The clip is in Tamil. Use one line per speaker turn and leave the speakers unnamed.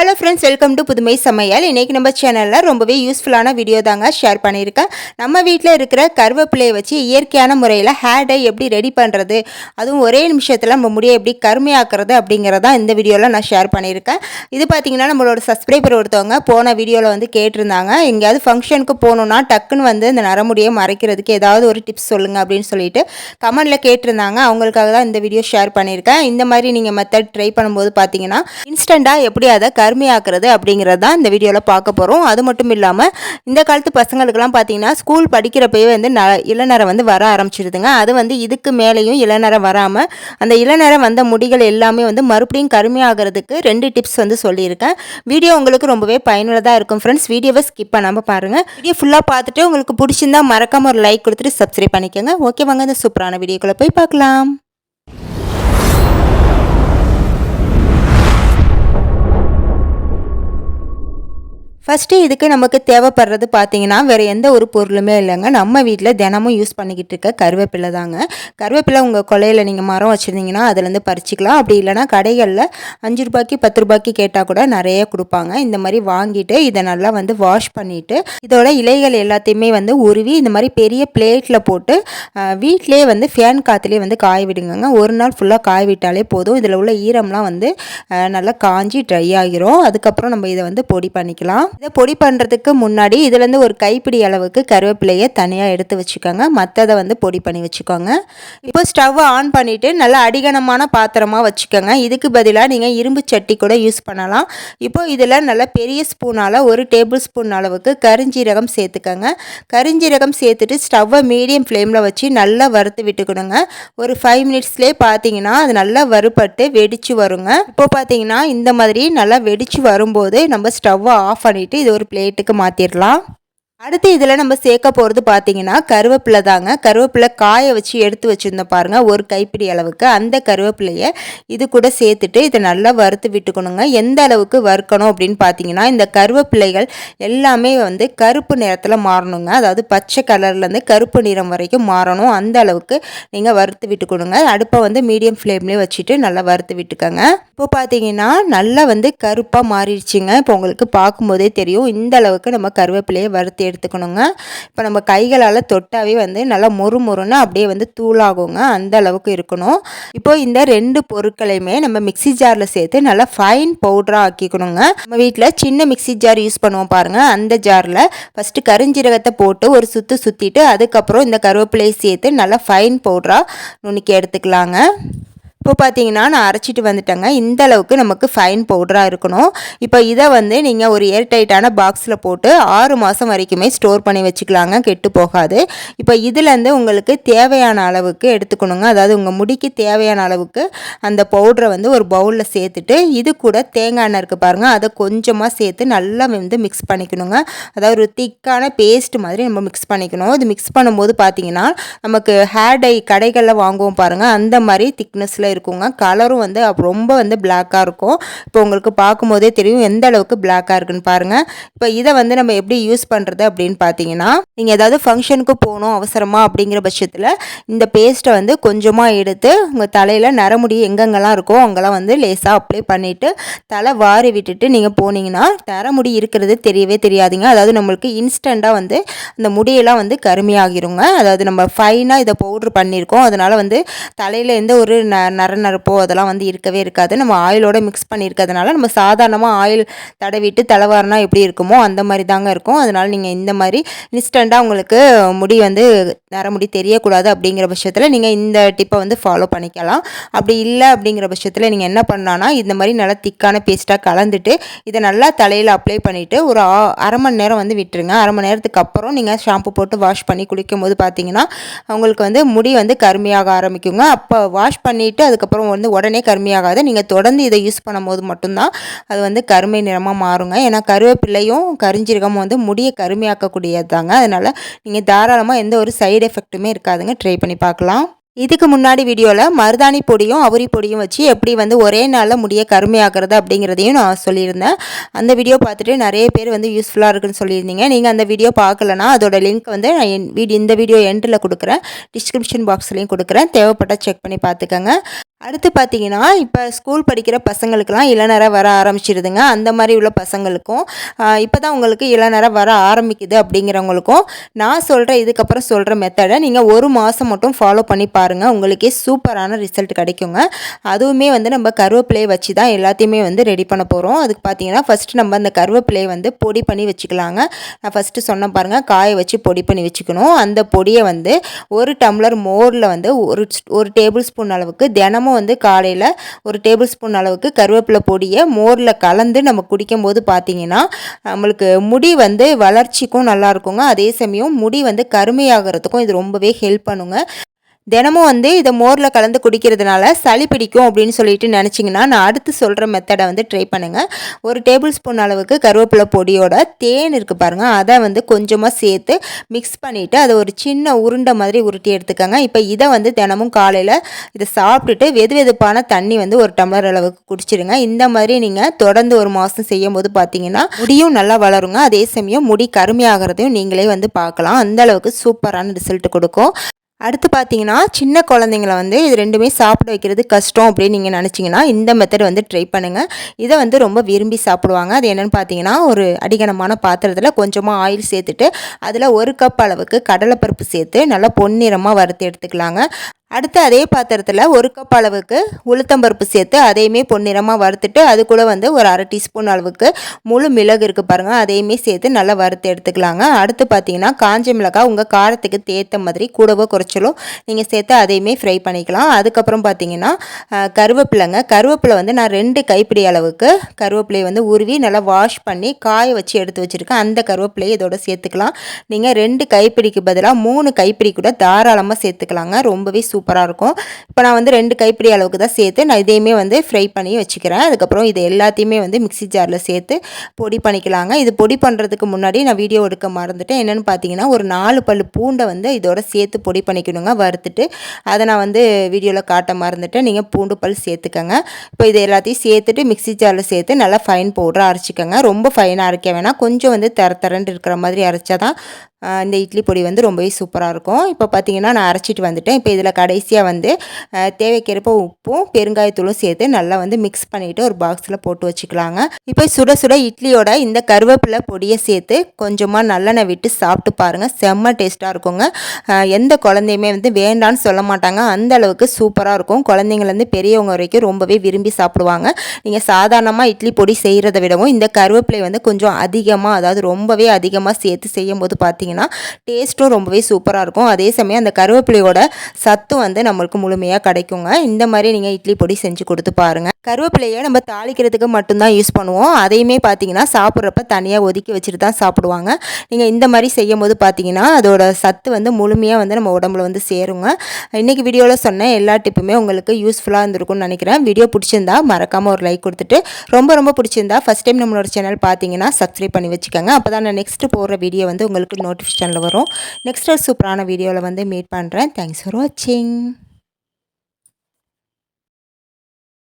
ஹலோ ஃப்ரெண்ட்ஸ் வெல்கம் டு புதுமை சமையல் இன்றைக்கி நம்ம சேனலில் ரொம்பவே யூஸ்ஃபுல்லான வீடியோ தாங்க ஷேர் பண்ணியிருக்கேன். நம்ம வீட்டில் இருக்கிற கருவேப்பிலையை வச்சு இயற்கையான முறையில் ஹேர் டை எப்படி ரெடி பண்ணுறது அதுவும் ஒரே நிமிஷத்தில் நம்ம முடியை எப்படி கருமையாக்குறது அப்படிங்கிறதான் இந்த வீடியோவில் நான் ஷேர் பண்ணியிருக்கேன். இது பார்த்திங்கன்னா நம்மளோட சப்ஸ்கிரைபர் ஒருத்தவங்க போன வீடியோவில் வந்து கேட்டிருந்தாங்க. எங்கேயாவது ஃபங்க்ஷனுக்கு போகணுன்னா டக்குன்னு வந்து இந்த நரமுடியை மறைக்கிறதுக்கு ஏதாவது ஒரு டிப்ஸ் சொல்லுங்கள் அப்படின்னு சொல்லிட்டு கமெண்டில் கேட்டிருந்தாங்க. அவங்களுக்காக தான் இந்த வீடியோ ஷேர் பண்ணியிருக்கேன். இந்த மாதிரி நீங்கள் மெத்தட் ட்ரை பண்ணும்போது பார்த்தீங்கன்னா இன்ஸ்டண்ட்டாக எப்படி அதை கருமையாக்குறது அப்படிங்கிறது தான் இந்த வீடியோவில் பார்க்க போகிறோம் அது மட்டும் இல்லாமல் இந்த காலத்து பசங்களுக்கெல்லாம் பார்த்தீங்கன்னா ஸ்கூல் படிக்கிறப்பயே வந்து ந இளநரை வந்து வர ஆரம்பிச்சிருதுங்க. அது வந்து இதுக்கு மேலேயும் இளநரை வராமல் அந்த இளநரை வந்த முடிகள் எல்லாமே வந்து மறுபடியும் கருமையாகிறதுக்கு ரெண்டு டிப்ஸ் வந்து சொல்லியிருக்கேன். வீடியோ உங்களுக்கு ரொம்பவே பயனுள்ளதாக இருக்கும் ஃப்ரெண்ட்ஸ் வீடியோவை ஸ்கிப் பண்ணாமல் பாருங்கள் வீடியோ ஃபுல்லாக பார்த்துட்டு உங்களுக்கு பிடிச்சிருந்தா மறக்காமல் ஒரு லைக் கொடுத்துட்டு சப்ஸ்கிரைப் பண்ணிக்கோங்க. ஓகே வாங்க இந்த சூப்பரான வீடியோக்குள்ளே போய் பார்க்கலாம். ஃபஸ்ட்டு இதுக்கு நமக்கு தேவைப்படுறது பார்த்தீங்கன்னா வேறு எந்த ஒரு பொருளுமே இல்லைங்க. நம்ம வீட்டில் தினமும் யூஸ் பண்ணிக்கிட்டு இருக்க கருவேப்பிலை தாங்க. கருவேப்பிலை உங்கள் கொலையில் நீங்கள் மரம் வச்சுருந்தீங்கன்னா அதுலேருந்து பறிச்சிக்கலாம். அப்படி இல்லைனா கடைகளில் அஞ்சு ரூபாய்க்கு பத்து ரூபாய்க்கு கேட்டால் கூட நிறைய கொடுப்பாங்க. இந்த மாதிரி வாங்கிட்டு இதை நல்லா வந்து வாஷ் பண்ணிவிட்டு இதோட இலைகள் எல்லாத்தையுமே வந்து உருவி இந்த மாதிரி பெரிய பிளேட்டில் போட்டு வீட்டிலே வந்து ஃபேன் காற்றுலேயே வந்து காய விடுங்க ஒரு நாள் ஃபுல்லாக காய விட்டாலே போதும். இதில் உள்ள ஈரம்லாம் வந்து நல்லா காஞ்சி ட்ரை ஆகிரும். அதுக்கப்புறம் நம்ம இதை வந்து பொடி பண்ணிக்கலாம். இதை பொடி பண்ணுறதுக்கு முன்னாடி இதுலேருந்து ஒரு கைப்பிடி அளவுக்கு கருவேப்பிலையை தனியாக எடுத்து வச்சுக்கோங்க. மற்றதை வந்து பொடி பண்ணி வச்சுக்கோங்க. இப்போ ஸ்டவ்வை ஆன் பண்ணிவிட்டு நல்லா அடிகனமான பாத்திரமாக வச்சுக்கோங்க. இதுக்கு பதிலாக நீங்கள் இரும்பு சட்டி கூட யூஸ் பண்ணலாம். இப்போ இதில் நல்லா பெரிய ஸ்பூனால் ஒரு டேபிள் ஸ்பூன் அளவுக்கு கரிஞ்சீரகம் சேர்த்துக்கோங்க. கரிஞ்சீரகம் சேர்த்துட்டு ஸ்டவ்வை மீடியம் ஃப்ளேமில் வச்சு நல்லா வறுத்து விட்டுக்கணுங்க. ஒரு ஃபைவ் மினிட்ஸ்லேயே பார்த்தீங்கன்னா அது நல்லா வறுபட்டு வெடித்து வருங்க. இப்போ பார்த்தீங்கன்னா இந்த மாதிரி நல்லா வெடித்து வரும்போது நம்ம ஸ்டவ்வை ஆஃப் பண்ணி பண்ணிவிட்டு இது ஒரு பிளேட்டுக்கு மாற்றிடலாம் அடுத்து இதில் நம்ம சேர்க்க போகிறது பார்த்தீங்கன்னா கருவேப்பிலை தாங்க. கருவேப்பிலை காய வச்சு எடுத்து வச்சுருந்தோம் பாருங்கள் ஒரு கைப்பிடி அளவுக்கு. அந்த கருவேப்பிலையை இது கூட சேர்த்துட்டு இதை நல்லா வறுத்து விட்டுக்கணுங்க. எந்த அளவுக்கு வறுக்கணும் அப்படின்னு பார்த்தீங்கன்னா இந்த கருவேப்பிலைகள் எல்லாமே வந்து கருப்பு நிறத்தில் மாறணுங்க. அதாவது பச்சை கலர்லேருந்து கருப்பு நிறம் வரைக்கும் மாறணும். அந்த அளவுக்கு நீங்கள் வறுத்து விட்டுக்கணுங்க. அடுப்பை வந்து மீடியம் ஃப்ளேம்லேயே வச்சுட்டு நல்லா வறுத்து விட்டுக்கோங்க. இப்போ பார்த்தீங்கன்னா நல்லா வந்து கருப்பாக மாறிடுச்சுங்க. இப்போ உங்களுக்கு பார்க்கும்போதே தெரியும். இந்த அளவுக்கு நம்ம கருவேப்பிலையை வறுத்து எடுத்துக்கணுங்க. இப்போ நம்ம கைகளால் தொட்டாவே வந்து நல்லா மொறு மொறுன்னு அப்படியே வந்து தூளாகுங்க. அந்த அளவுக்கு இருக்கணும். இப்போ இந்த ரெண்டு பொருட்களையுமே நம்ம மிக்சி ஜாரில் சேர்த்து நல்லா ஃபைன் பவுடராக ஆக்கிக்கணுங்க. நம்ம வீட்டில் சின்ன மிக்சி ஜார் யூஸ் பண்ணுவோம் பாருங்கள் அந்த ஜாரில் ஃபஸ்ட்டு கருஞ்சீரகத்தை போட்டு ஒரு சுற்று சுற்றிட்டு அதுக்கப்புறம் இந்த கருவேப்பிலையை சேர்த்து நல்லா ஃபைன் பவுடராக நுணுக்கி எடுத்துக்கலாங்க. இப்போ பார்த்தீங்கன்னா நான் அரைச்சிட்டு வந்துட்டேங்க. இந்த அளவுக்கு நமக்கு ஃபைன் பவுடராக இருக்கணும். இப்போ இதை வந்து நீங்கள் ஒரு ஏர் டைட்டான பாக்ஸில் போட்டு ஆறு மாதம் வரைக்குமே ஸ்டோர் பண்ணி வச்சுக்கலாங்க. கெட்டு போகாது. இப்போ இதுலேருந்து உங்களுக்கு தேவையான அளவுக்கு எடுத்துக்கணுங்க. அதாவது உங்கள் முடிக்கு தேவையான அளவுக்கு அந்த பவுடரை வந்து ஒரு பவுலில் சேர்த்துட்டு இது கூட தேங்காய் எண்ணெய் இருக்குது பாருங்கள் அதை கொஞ்சமாக சேர்த்து நல்லா வந்து மிக்ஸ் பண்ணிக்கணுங்க. அதாவது ஒரு திக்கான பேஸ்ட் மாதிரி நம்ம மிக்ஸ் பண்ணிக்கணும். இது மிக்ஸ் பண்ணும்போது பார்த்தீங்கன்னா நமக்கு ஹேர் டை கடைகளில் வாங்குவோம் பாருங்கள் அந்த மாதிரி திக்னஸில் இருக்குங்க. கலரும் வந்து ரொம்ப வந்து பிளாக்காக இருக்கும். இப்போ உங்களுக்கு பார்க்கும்போதே தெரியும் எந்த அளவுக்கு பிளாக்காக இருக்குன்னு பாருங்கள் இப்போ இதை வந்து நம்ம எப்படி யூஸ் பண்ணுறது அப்படின்னு பார்த்தீங்கன்னா நீங்கள் ஏதாவது ஃபங்க்ஷனுக்கு போகணும் அவசரமாக அப்படிங்கிற பட்சத்தில் இந்த பேஸ்ட்டை வந்து கொஞ்சமாக எடுத்து உங்கள் தலையில் நரமுடி எங்கெங்கெல்லாம் இருக்கோ அங்கெல்லாம் வந்து லேசாக அப்ளை பண்ணிவிட்டு தலை வாரி விட்டுட்டு நீங்கள் போனீங்கன்னா நரமுடி இருக்கிறது தெரியவே தெரியாதுங்க. அதாவது நம்மளுக்கு இன்ஸ்டண்ட்டாக வந்து அந்த முடியெல்லாம் வந்து கருமையாகிருங்க. அதாவது நம்ம ஃபைனாக இதை பவுட்ரு பண்ணியிருக்கோம். அதனால் வந்து தலையில் எந்த ஒரு ந நர நரப்போ அதெல்லாம் வந்து இருக்கவே இருக்காது. நம்ம ஆயிலோட மிக்ஸ் பண்ணியிருக்கிறதுனால நம்ம சாதாரணமாக ஆயில் தடவிட்டு தலைவாரினா எப்படி இருக்குமோ அந்த மாதிரி தாங்க இருக்கும். அதனால் நீங்கள் இந்த மாதிரி இன்ஸ்டண்ட்டாக உங்களுக்கு முடி வந்து முடி தெரியக்கூடாது அப்படிங்கிற பட்சத்தில் நீங்கள் இந்த டிப்பை வந்து ஃபாலோ பண்ணிக்கலாம். அப்படி இல்லை அப்படிங்கிற பட்சத்தில் நீங்கள் என்ன பண்ணலான்னா இந்த மாதிரி நல்லா திக்கான பேஸ்ட்டாக கலந்துட்டு இதை நல்லா தலையில் அப்ளை பண்ணிவிட்டு ஒரு அரை மணி நேரம் வந்து விட்டுருங்க. அரை மணி நேரத்துக்கு அப்புறம் நீங்கள் ஷாம்பு போட்டு வாஷ் பண்ணி குளிக்கும் போது பார்த்தீங்கன்னா உங்களுக்கு வந்து முடி வந்து கருமையாக ஆரம்பிக்குங்க. அப்போ வாஷ் பண்ணிவிட்டு அதுக்கப்புறம் வந்து உடனே கருமையாகாது. நீங்கள் தொடர்ந்து இதை யூஸ் பண்ணும்போது மட்டும்தான் அது வந்து கருமை நிறமாக மாறுங்க. ஏன்னா கருவேப்பிள்ளையும் கரிஞ்சீரகமும் வந்து முடியை கருமையாக்கக்கூடியது தாங்க அதனால் நீங்கள் தாராளமாக எந்த ஒரு சைடு எஃபெக்ட்டுமே இருக்காதுங்க. ட்ரை பண்ணி பார்க்கலாம். இதுக்கு முன்னாடி வீடியோவில் மருதாணி பொடியும் அவரி பொடியும் வச்சு எப்படி வந்து ஒரே நாளில் முடிய கருமையாகிறது அப்படிங்கிறதையும் நான் சொல்லியிருந்தேன். அந்த வீடியோ பார்த்துட்டு நிறைய பேர் வந்து யூஸ்ஃபுல்லாக இருக்குன்னு சொல்லியிருந்தீங்க. நீங்கள் அந்த வீடியோ பார்க்கலனா அதோட லிங்க் வந்து நான் என் வீடியோ இந்த வீடியோ எண்டில் கொடுக்குறேன். டிஸ்கிரிப்ஷன் பாக்ஸ்லேயும் கொடுக்குறேன். தேவைப்பட்டால் செக் பண்ணி பார்த்துக்கோங்க. அடுத்து பார்த்தீங்கன்னா இப்போ ஸ்கூல் படிக்கிற பசங்களுக்கெல்லாம் இளநரை வர ஆரம்பிச்சிருதுங்க. அந்த மாதிரி உள்ள பசங்களுக்கும் இப்போ தான் உங்களுக்கு இளநரை வர ஆரம்பிக்குது அப்படிங்கிறவங்களுக்கும் நான் சொல்கிற இதுக்கப்புறம் சொல்கிற மெத்தடை நீங்கள் ஒரு மாதம் மட்டும் ஃபாலோ பண்ணி பாருங்கள் உங்களுக்கே சூப்பரான ரிசல்ட் கிடைக்குங்க. அதுவுமே வந்து நம்ம கருவேப்பிலையை வச்சு தான் எல்லாத்தையுமே வந்து ரெடி பண்ண போகிறோம் அதுக்கு பார்த்தீங்கன்னா ஃபஸ்ட்டு நம்ம அந்த கருவேப்பிலையை வந்து பொடி பண்ணி வச்சுக்கலாங்க. நான் ஃபஸ்ட்டு சொன்ன பாருங்கள் காய வச்சு பொடி பண்ணி வச்சுக்கணும். அந்த பொடியை வந்து ஒரு டம்ளர் மோரில் வந்து ஒரு ஒரு டேபிள் ஸ்பூன் அளவுக்கு தினமும் தினமும் வந்து காலையில் ஒரு டேபிள் ஸ்பூன் அளவுக்கு கருவேப்பிலை பொடியை மோரில் கலந்து நம்ம குடிக்கும்போது பார்த்திங்கன்னா நம்மளுக்கு முடி வந்து வளர்ச்சிக்கும் நல்லா இருக்குங்க. அதே சமயம் முடி வந்து கருமையாகிறதுக்கும் இது ரொம்பவே ஹெல்ப் பண்ணுங்க. தினமும் வந்து இதை மோரில் கலந்து குடிக்கிறதுனால சளி பிடிக்கும் அப்படின்னு சொல்லிட்டு நினச்சிங்கன்னா நான் அடுத்து சொல்கிற மெத்தடை வந்து ட்ரை பண்ணுங்கள் ஒரு டேபிள் ஸ்பூன் அளவுக்கு கருவேப்பிலை பொடியோட தேன் இருக்குது பாருங்கள் அதை வந்து கொஞ்சமாக சேர்த்து மிக்ஸ் பண்ணிவிட்டு அதை ஒரு சின்ன உருண்டை மாதிரி உருட்டி எடுத்துக்கோங்க. இப்போ இதை வந்து தினமும் காலையில் இதை சாப்பிட்டுட்டு வெது வெதுப்பான தண்ணி வந்து ஒரு டம்ளர் அளவுக்கு குடிச்சிருங்க. இந்த மாதிரி நீங்கள் தொடர்ந்து ஒரு மாதம் செய்யும் போது பார்த்தீங்கன்னா முடியும் நல்லா வளருங்க. அதே சமயம் முடி கருமையாகிறதையும் நீங்களே வந்து பார்க்கலாம். அந்த அளவுக்கு சூப்பரான ரிசல்ட் கொடுக்கும். அடுத்து பார்த்தீங்கன்னா சின்ன குழந்தைங்கள வந்து இது ரெண்டுமே சாப்பிட வைக்கிறது கஷ்டம் அப்படின்னு நீங்கள் நினச்சிங்கன்னா இந்த மெத்தட் வந்து ட்ரை பண்ணுங்கள் இதை வந்து ரொம்ப விரும்பி சாப்பிடுவாங்க. அது என்னென்னு பார்த்தீங்கன்னா ஒரு அடிகனமான பாத்திரத்தில் கொஞ்சமாக ஆயில் சேர்த்துட்டு அதில் ஒரு கப் அளவுக்கு கடலைப்பருப்பு சேர்த்து நல்லா பொன்னிறமாக வறுத்து எடுத்துக்கலாங்க. அடுத்து அதே பாத்திரத்தில் ஒரு கப் அளவுக்கு உளுத்தம்பருப்பு சேர்த்து அதையுமே பொன்னிறமாக வறுத்துட்டு அது கூட வந்து ஒரு அரை டீஸ்பூன் அளவுக்கு முழு மிளகு இருக்குது பாருங்கள் அதையுமே சேர்த்து நல்லா வறுத்து எடுத்துக்கலாங்க. அடுத்து பார்த்தீங்கன்னா காஞ்ச மிளகாய் உங்கள் காரத்துக்கு தேத்த மாதிரி கூடவோ குறைச்சலோ நீங்கள் சேர்த்து அதையுமே ஃப்ரை பண்ணிக்கலாம். அதுக்கப்புறம் பார்த்தீங்கன்னா கருவேப்பிலைங்க. கருவேப்பிலை வந்து நான் ரெண்டு கைப்பிடி அளவுக்கு கருவேப்பிலையை வந்து உருவி நல்லா வாஷ் பண்ணி காய வச்சு எடுத்து வச்சுருக்கேன். அந்த கருவேப்பிலையை இதோட சேர்த்துக்கலாம். நீங்கள் ரெண்டு கைப்பிடிக்கு பதிலாக மூணு கைப்பிடி கூட தாராளமாக சேர்த்துக்கலாங்க. ரொம்பவே சூப்பர் சூப்பராக இருக்கும். இப்போ நான் வந்து ரெண்டு கைப்பிடி அளவுக்கு தான் சேர்த்து நான் இதையுமே வந்து ஃப்ரை பண்ணி வச்சுக்கிறேன். அதுக்கப்புறம் இது எல்லாத்தையுமே வந்து மிக்சி ஜாரில் சேர்த்து பொடி பண்ணிக்கலாங்க. இது பொடி பண்ணுறதுக்கு முன்னாடி நான் வீடியோ எடுக்க மறந்துட்டேன். என்னென்னு பார்த்தீங்கன்னா ஒரு நாலு பல் பூண்டை வந்து இதோட சேர்த்து பொடி பண்ணிக்கணுங்க வறுத்துட்டு. அதை நான் வந்து வீடியோவில் காட்ட மறந்துட்டேன். நீங்கள் பூண்டு பல் சேர்த்துக்கங்க. இப்போ இது எல்லாத்தையும் சேர்த்துட்டு மிக்சி ஜாரில் சேர்த்து நல்லா ஃபைன் பவுடராக அரைச்சிக்கோங்க. ரொம்ப ஃபைனாக அரைக்க வேணாம். கொஞ்சம் வந்து தர தரண்டு இருக்கிற மாதிரி அரைச்சா தான் இந்த இட்லி பொடி வந்து ரொம்பவே சூப்பராக இருக்கும். இப்போ பார்த்தீங்கன்னா நான் அரைச்சிட்டு வந்துட்டேன். இப்போ இதில் கடைசியாக வந்து தேவைக்கேற்ப உப்பும் பெருங்காயத்தூளும் சேர்த்து நல்லா வந்து மிக்ஸ் பண்ணிவிட்டு ஒரு பாக்ஸில் போட்டு வச்சுக்கலாங்க. இப்போ சுட சுட இட்லியோட இந்த கருவேப்பிலை பொடியை சேர்த்து கொஞ்சமாக நல்லெண்ணெய் விட்டு சாப்பிட்டு பாருங்கள் செம்ம டேஸ்ட்டாக இருக்குங்க. எந்த குழந்தையுமே வந்து வேண்டான்னு சொல்ல மாட்டாங்க. அந்த அளவுக்கு சூப்பராக இருக்கும். குழந்தைங்கலேருந்து பெரியவங்க வரைக்கும் ரொம்பவே விரும்பி சாப்பிடுவாங்க. நீங்கள் சாதாரணமாக இட்லி பொடி செய்கிறத விடவும் இந்த கருவேப்பிலை வந்து கொஞ்சம் அதிகமாக அதாவது ரொம்பவே அதிகமாக சேர்த்து செய்யும்போது பார்த்தீங்கன்னா பார்த்தீங்கன்னா டேஸ்ட்டும் ரொம்பவே சூப்பராக இருக்கும். அதே சமயம் அந்த கருவேப்பிலையோட சத்து வந்து நம்மளுக்கு முழுமையாக கிடைக்குங்க. இந்த மாதிரி நீங்கள் இட்லி பொடி செஞ்சு கொடுத்து பாருங்கள் கருவேப்பிலையை நம்ம தாளிக்கிறதுக்கு மட்டும்தான் யூஸ் பண்ணுவோம். அதையுமே பார்த்தீங்கன்னா சாப்பிட்றப்ப தனியாக ஒதுக்கி வச்சுட்டு தான் சாப்பிடுவாங்க. நீங்கள் இந்த மாதிரி செய்யும் போது பார்த்தீங்கன்னா அதோட சத்து வந்து முழுமையாக வந்து நம்ம உடம்புல வந்து சேருங்க. இன்றைக்கி வீடியோவில் சொன்ன எல்லா டிப்புமே உங்களுக்கு யூஸ்ஃபுல்லாக இருந்திருக்கும்னு நினைக்கிறேன். வீடியோ பிடிச்சிருந்தா மறக்காமல் ஒரு லைக் கொடுத்துட்டு ரொம்ப ரொம்ப பிடிச்சிருந்தா ஃபஸ்ட் டைம் நம்மளோட சேனல் பார்த்தீங்கன்னா சப்ஸ்கிரைப் பண்ணி வச்சுக்கோங்க. அப்போ தான் நான் நெக்ஸ்ட்டு போடுற வீடியோ வந்து உங்களுக்கு நோட்டிஃபிகேஷனில் வரும். நெக்ஸ்ட் சூப்பரான வீடியோவில் வந்து மீட் பண்ணுறேன் தேங்க்ஸ் ஃபார் வாட்சிங் then